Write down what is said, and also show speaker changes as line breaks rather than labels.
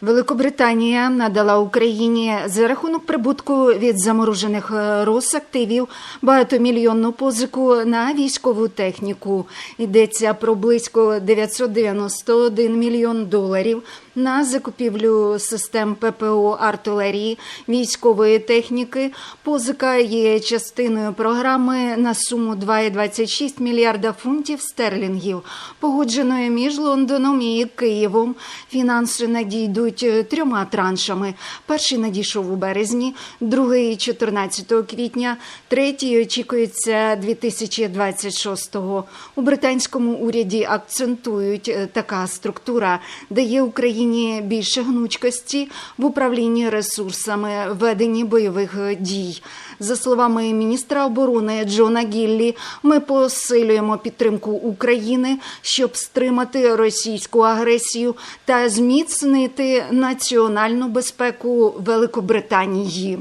Великобританія надала Україні за рахунок прибутку від заморожених Росактивів багатомільйонну позику на військову техніку. Йдеться про близько 991 мільйон доларів на закупівлю систем ППО артилерії, військової техніки. Позика є частиною програми на суму 2,26 мільярда фунтів стерлінгів, погодженої між Лондоном і Києвом. Фінанси надійдуть е, трьома траншами. Перший надійшов у березні, другий 14 квітня, третій очікується 2026-го. У британському уряді акцентують е, така структура дає Україні більше гнучкості в управлінні ресурсами веденні бойових дій. За словами міністра оборони Джона Гіллі, ми посилюємо підтримку України, щоб стримати російську агресію та зміцнити національну безпеку Великобританії.